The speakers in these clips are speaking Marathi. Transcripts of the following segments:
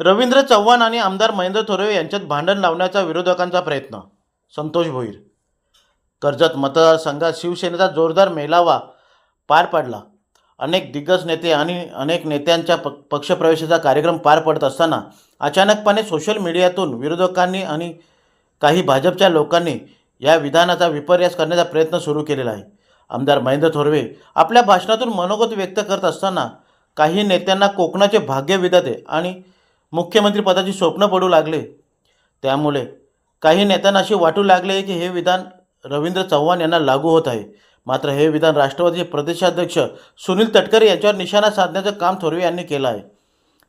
रवींद्र चव्हाण आणि आमदार महेंद्र थोरवे यांच्यात भांडण लावण्याचा विरोधकांचा प्रयत्न. संतोष भोईर. कर्जत मतदारसंघात शिवसेनेचा जोरदार मेलावा पार पडला. अनेक दिग्गज नेते आणि अनेक नेत्यांच्या प पक्षप्रवेशाचा कार्यक्रम पार पडत असताना अचानकपणे सोशल मीडियातून विरोधकांनी आणि काही भाजपच्या लोकांनी या विधानाचा विपर्यास करण्याचा प्रयत्न सुरू केलेला आहे. आमदार महेंद्र थोरवे आपल्या भाषणातून मनोगत व्यक्त करत असताना काही नेत्यांना कोकणाचे भाग्य विधाते आणि मुख्यमंत्रीपदाची स्वप्न पडू लागले. त्यामुळे काही नेत्यांना असे वाटू लागले की हे विधान रवींद्र चव्हाण यांना लागू होत आहे. मात्र हे विधान राष्ट्रवादीचे प्रदेशाध्यक्ष सुनील तटकरे यांच्यावर निशाणा साधण्याचं काम थोरवे यांनी केलं आहे.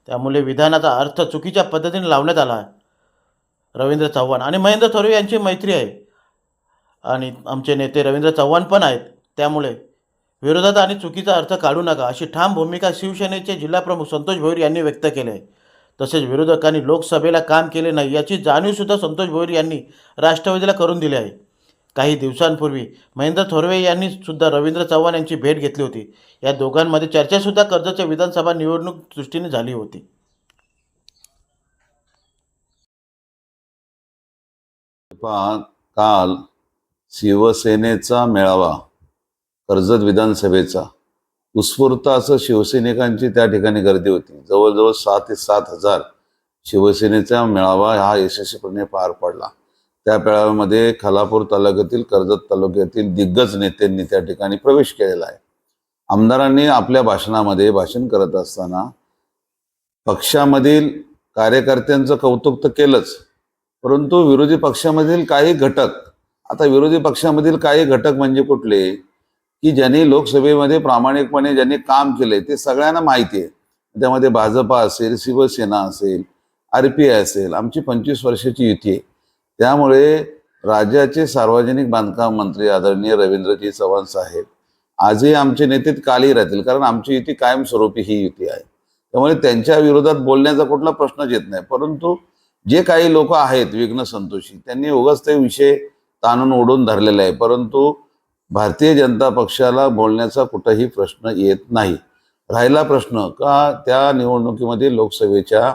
त्यामुळे विधानाचा अर्थ चुकीच्या पद्धतीने लावण्यात आला आहे. रवींद्र चव्हाण आणि महेंद्र थोरवे यांची मैत्री आहे. आणि आमचे नेते रवींद्र चव्हाण पण आहेत. त्यामुळे विरोधात आणि चुकीचा अर्थ काढू नका अशी ठाम भूमिका शिवसेनेचे जिल्हाप्रमुख संतोष भोईर यांनी व्यक्त केली आहे. तसेच विरोधकांनी लोकसभेला काम केले नाही याची जाणीवसुद्धा संतोष भोईर यांनी राष्ट्रवादीला करून दिली आहे. काही दिवसांपूर्वी महेंद्र थोरवे यांनी सुद्धा रवींद्र चव्हाण यांची भेट घेतली होती. या दोघांमध्ये चर्चासुद्धा कर्जाच्या विधानसभा निवडणूक दृष्टीने झाली होती. काल शिवसेनेचा मेळावा कर्जत विधानसभेचा. उत्स्फूर्त असं शिवसैनिकांची त्या ठिकाणी गर्दी होती. जवळजवळ सहा ते सात हजार शिवसेनेचा मेळावा हा यशस्वीपणे पार पडला. त्या मेळाव्यामध्ये खालापूर तालुक्यातील कर्जत तालुक्यातील दिग्गज नेत्यांनी त्या ठिकाणी प्रवेश केलेला आहे. आमदारांनी आपल्या भाषणामध्ये भाषण करत असताना पक्षामधील कार्यकर्त्यांचं कौतुक तर केलंच परंतु विरोधी पक्षामधील काही घटक आता विरोधी पक्षामधील काही घटक म्हणजे कुठले? की ज्यांनी लोकसभेमध्ये प्रामाणिकपणे ज्यांनी काम केले ते सगळ्यांना माहिती आहे. त्यामध्ये भाजपा असेल शिवसेना असेल आर पी आय असेल आमची पंचवीस वर्षाची युती आहे. त्यामुळे राज्याचे सार्वजनिक बांधकाम मंत्री आदरणीय रवींद्रजी चव्हाण साहेब आजही आमचे नेते कालही राहतील कारण आमची युती कायमस्वरूपी ही युती आहे. त्यामुळे त्यांच्या विरोधात बोलण्याचा कुठला प्रश्नच येत नाही. परंतु जे काही लोक आहेत विघ्न संतोषी त्यांनी उगाच ते विषय ताणून ओढून धरलेला आहे. परंतु भारतीय जनता पक्षाला बोलण्याचा कुठंही प्रश्न येत नाही. राहिला प्रश्न का त्या निवडणुकीमध्ये लोकसभेच्या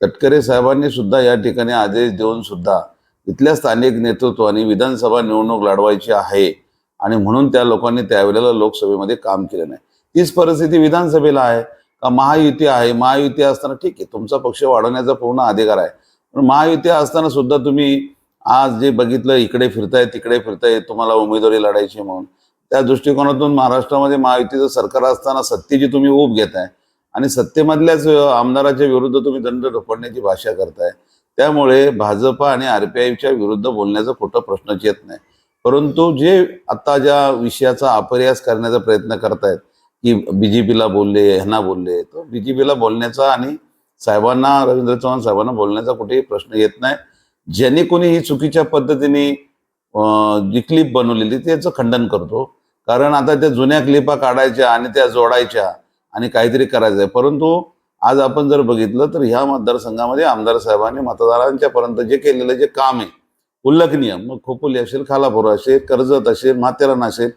तटकरे साहेबांनी सुद्धा या ठिकाणी आदेश देऊन सुद्धा इथल्या स्थानिक नेतृत्वाने विधानसभा निवडणूक लढवायची आहे आणि म्हणून त्या लोकांनी त्यावेळेला लोकसभेमध्ये काम केलं नाही. तीच परिस्थिती विधानसभेला आहे. का महायुती आहे? महायुती असताना ठीक आहे तुमचा पक्ष वाढवण्याचा पूर्ण अधिकार आहे. पण महायुती असताना सुद्धा तुम्ही आज जे बघितलं इकडे फिरताय तिकडे फिरताय तुम्हाला उमेदवारी लढायची म्हणून. त्या दृष्टिकोनातून महाराष्ट्रामध्ये महायुतीचं सरकार असताना सत्तेची तुम्ही ऊब घेताय. आणि सत्तेमधल्याच आमदाराच्या विरुद्ध तुम्ही दंड ढोपडण्याची भाषा करताय. त्यामुळे भाजपा आणि आर पी आयच्या विरुद्ध बोलण्याचा कुठं प्रश्नच येत नाही. परंतु जे आता ज्या विषयाचा अपर्यास करण्याचा प्रयत्न करतायत की बी जे पीला बोलले ह्यांना बोलले तर बी जे पीला बोलण्याचा आणि साहेबांना रवींद्र चव्हाण साहेबांना बोलण्याचा कुठेही प्रश्न येत नाही. ज्याने कोणी ही चुकीच्या पद्धतीने जी क्लिप बनवलेली त्याचं खंडन करतो. कारण आता त्या जुन्या क्लिपा काढायच्या आणि त्या जोडायच्या आणि काहीतरी करायचं आहे परंतु आज आपण जर बघितलं तर ह्या मतदारसंघामध्ये आमदार साहेबांनी मतदारांच्यापर्यंत जे केलेलं जे काम आहे उल्लेखनीय. मग खोपोली असेल खालापूर असेल कर्जत असेल माथेरान असेल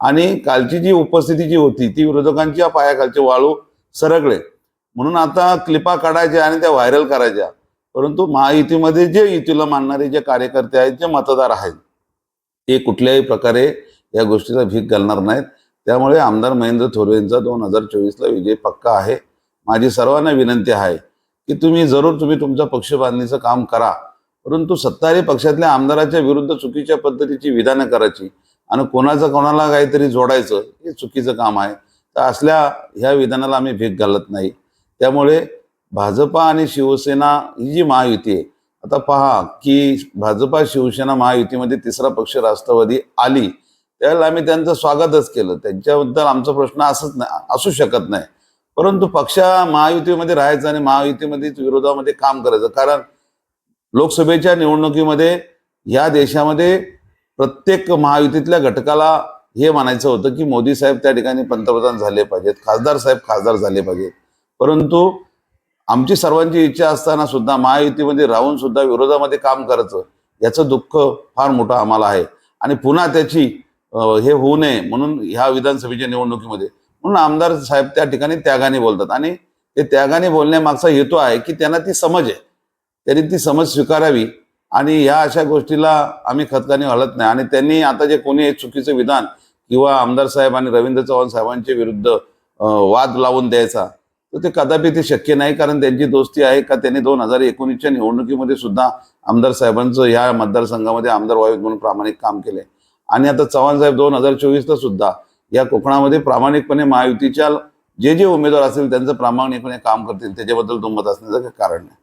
आणि कालची जी उपस्थिती जी होती ती विरोधकांच्या पायाखालचे वाळू सरकले. म्हणून आता क्लिपा काढायच्या आणि त्या व्हायरल करायच्या. परंतु महायुतीमध्ये जे युतीला मानणारे जे कार्यकर्ते आहेत जे मतदार आहेत ते कुठल्याही प्रकारे या गोष्टीला भीक घालणार नाहीत. त्यामुळे आमदार महेंद्र थोरवेंचा दोन हजार चोवीसला विजय पक्का आहे. माझी सर्वांना विनंती आहे की तुम्ही जरूर तुम्ही तुमचं पक्ष बांधणीचं काम करा. परंतु सत्तारी पक्षातल्या आमदाराच्या विरुद्ध चुकीच्या पद्धतीची विधानं करायची आणि कोणाचं कोणाला काहीतरी जोडायचं हे चुकीचं काम आहे. तर असल्या ह्या विधानाला आम्ही भीक घालत नाही. त्यामुळे भाजपा आणि शिवसेना ही जी महायुती आहे आता पहा की भाजपा शिवसेना महायुतीमध्ये तिसरा पक्ष राष्ट्रवादी आली त्यावेळेला आम्ही त्यांचं स्वागतच केलं. त्यांच्याबद्दल आमचा प्रश्न असंच नाही असू शकत नाही. परंतु पक्षा महायुतीमध्ये राहायचं आणि महायुतीमध्येच विरोधामध्ये काम करायचं. कारण लोकसभेच्या निवडणुकीमध्ये या देशामध्ये प्रत्येक महायुतीतल्या घटकाला हे म्हणायचं होतं की मोदी साहेब त्या ठिकाणी पंतप्रधान झाले पाहिजेत खासदार साहेब खासदार झाले पाहिजेत. परंतु आमची सर्वांची इच्छा असताना सुद्धा महायुतीमध्ये राहून सुद्धा विरोधामध्ये काम करायचं याचं दुःख फार मोठं आम्हाला आहे. आणि पुन्हा त्याची हे होऊ नये म्हणून ह्या विधानसभेच्या निवडणुकीमध्ये म्हणून आमदार साहेब त्या ठिकाणी त्यागाने बोलतात. आणि ते त्यागाने बोलण्यामागचा हेतू आहे की त्यांना ती समज आहे. त्यांनी ती समज स्वीकारावी आणि ह्या अशा गोष्टीला आम्ही खतकाने घालत नाही. आणि त्यांनी आता जे कोणी एक चुकीचं विधान किंवा आमदार साहेब आणि रवींद्र चव्हाण साहेबांच्या विरुद्ध वाद लावून द्यायचा तर ते कदापि ते शक्य नाही कारण त्यांची दोस्ती आहे का? त्यांनी दोन हजार एकोणीसच्या निवडणुकीमध्ये सुद्धा आमदार साहेबांचं ह्या मतदारसंघामध्ये आमदार व्हावेत म्हणून प्रामाणिक काम केले आणि आता चव्हाण साहेब दोन हजार चोवीसला सुद्धा या कोकणामध्ये प्रामाणिकपणे महायुतीच्या जे जे उमेदवार असतील त्यांचं प्रामाणिकपणे काम करतील. त्याच्याबद्दल दुमत असण्याचं काही कारण नाही.